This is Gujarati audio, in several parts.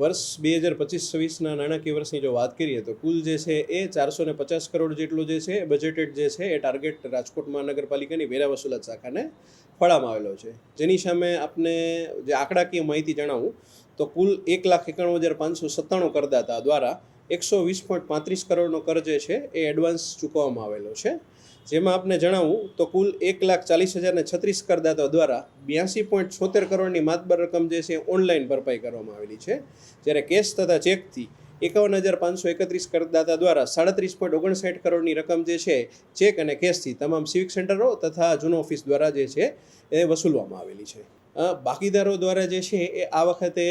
વર્ષ બે હજાર પચીસ છવ્વીસના નાણાકીય વર્ષની જો વાત કરીએ તો કુલ જે છે એ ચારસો ને પચાસ કરોડ જેટલું જે છે બજેટેડ જે છે, એ ટાર્ગેટ રાજકોટ મહાનગરપાલિકાની વેરા વસૂલાત શાખાને ફાળામાં આવેલો છે. જેની સામે આપને જે આંકડાકીય માહિતી જણાવું, તો કુલ એક લાખ એકાણું હજાર પાંચસો સત્તાણું કરદાતા દ્વારા એકસો વીસ પોઈન્ટ પાંત્રીસ કરોડનો કર જે છે એ એડવાન્સ ચૂકવવામાં આવેલો છે. જેમાં આપને જણાવું તો કુલ એક લાખ ચાલીસ હજારને છત્રીસ કરદાતાઓ દ્વારા બ્યાસી પોઈન્ટ છોતેર કરોડની માતબર રકમ જે છે ઓનલાઈન ભરપાઈ કરવામાં આવેલી છે. જ્યારે કેશ તથા ચેકથી એકાવન હજાર પાંચસો એકત્રીસ કરદાતા દ્વારા સાડત્રીસ પોઈન્ટ ઓગણસાઠ કરોડની રકમ જે છે, ચેક અને કેશથી તમામ સિવિક સેન્ટરો તથા જૂનો ઓફિસ દ્વારા જે છે, એ વસૂલવામાં આવેલી છે. બાકીદારો દ્વારા જે છે, એ આ વખતે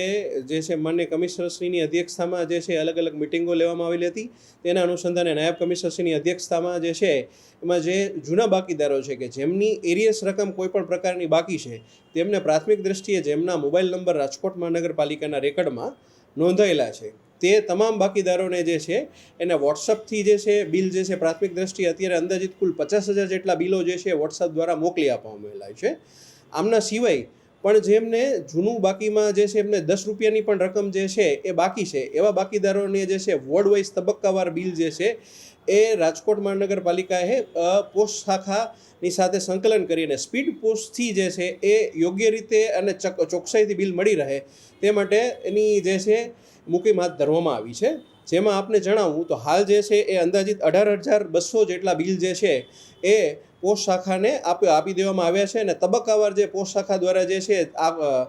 જે છે, માન્ય કમિશનરશ્રીની અધ્યક્ષતામાં જે છે, અલગ અલગ મિટિંગો લેવામાં આવેલી હતી. તેના અનુસંધાને નાયબ કમિશનરશ્રીની અધ્યક્ષતામાં જે છે, એમાં જે જૂના બાકીદારો છે કે જેમની એરિયસ રકમ કોઈપણ પ્રકારની બાકી છે, તેમને પ્રાથમિક દ્રષ્ટિએ જેમના મોબાઈલ નંબર રાજકોટ મહાનગરપાલિકાના રેકર્ડમાં નોંધાયેલા છે. તે તમામ બાકીદારોને જે છે, એને વોટ્સઅપથી જે છે, બિલ જે છે, પ્રાથમિક દ્રષ્ટિએ અત્યારે અંદાજિત કુલ પચાસ હજાર જેટલા બિલો જે છે, વોટ્સઅપ દ્વારા મોકલી આપવામાં આવેલા છે. આમના સિવાય પણ જેમને જૂનું બાકીમાં જે છે એમને દસ રૂપિયાની પણ રકમ જે છે એ બાકી છે. એવા બાકીદારોને જે છે વોર્ડ વાઇઝ તબક્કાવાર બિલ જે છે એ રાજકોટ મહાનગરપાલિકાએ પોસ્ટ શાખાની સાથે સંકલન કરીને સ્પીડ પોસ્ટથી જે છે એ યોગ્ય રીતે અને ચક- ચોકસાઈથી બિલ મળી રહે તે માટે એની જે છે મુકીમ હાથ ધરવામાં આવી છે. જેમાં આપને જણાવું તો હાલ જે છે એ અંદાજિત અઢાર હજાર બસો જેટલા બિલ જે છે એ પોસ્ટ શાખાને આપી દેવામાં આવ્યા છે અને તબક્કાવાર જે પોસ્ટ શાખા દ્વારા જે છે, આ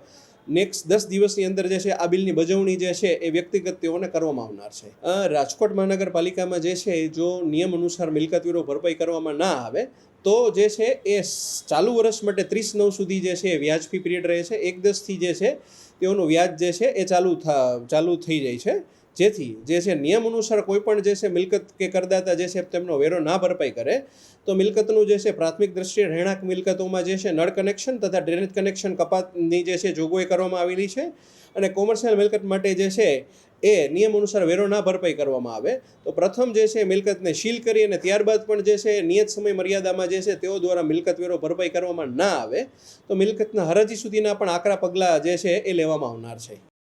નેક્સ્ટ દસ દિવસની અંદર જે છે, આ બિલની બજવણી જે છે, એ વ્યક્તિગત તેઓને કરવામાં આવનાર છે. રાજકોટ મહાનગરપાલિકામાં જે છે, જો નિયમ અનુસાર મિલકત વેરો ભરપાઈ કરવામાં ના આવે, તો જે છે, એ ચાલુ વર્ષ માટે ત્રીસ નવ સુધી જે છે વ્યાજફી પીરિયડ રહે છે. એક દસથી જે છે, તેઓનું વ્યાજ જે છે, એ ચાલુ ચાલુ થઈ જાય છે. જેથી જે છે નિયમ અનુસાર કોઈ પણ જે છે મિલકત કે કરદાતા જે છે તેમનો વેરો ના ભરપાઈ કરે તો મિલકતનું જે છે પ્રાથમિક દ્રષ્ટિએ રહેણાંક મિલકતોમાં જે છે નળ કનેક્શન તથા ડ્રેનેજ કનેક્શન કપાતની જે છે જોગવાઈ કરવામાં આવેલી છે અને કોમર્શિયલ મિલકત માટે જે છે એ નિયમ અનુસાર વેરો ના ભરપાઈ કરવામાં આવે તો પ્રથમ જે છે મિલકતને સીલ કરી અને ત્યારબાદ પણ જે છે નિયત સમય મર્યાદામાં જે છે તેઓ દ્વારા મિલકત વેરો ભરપાઈ કરવામાં ના આવે તો મિલકતના હરાજી સુધીના પણ આકરા પગલાં જે છે એ લેવામાં આવનાર છે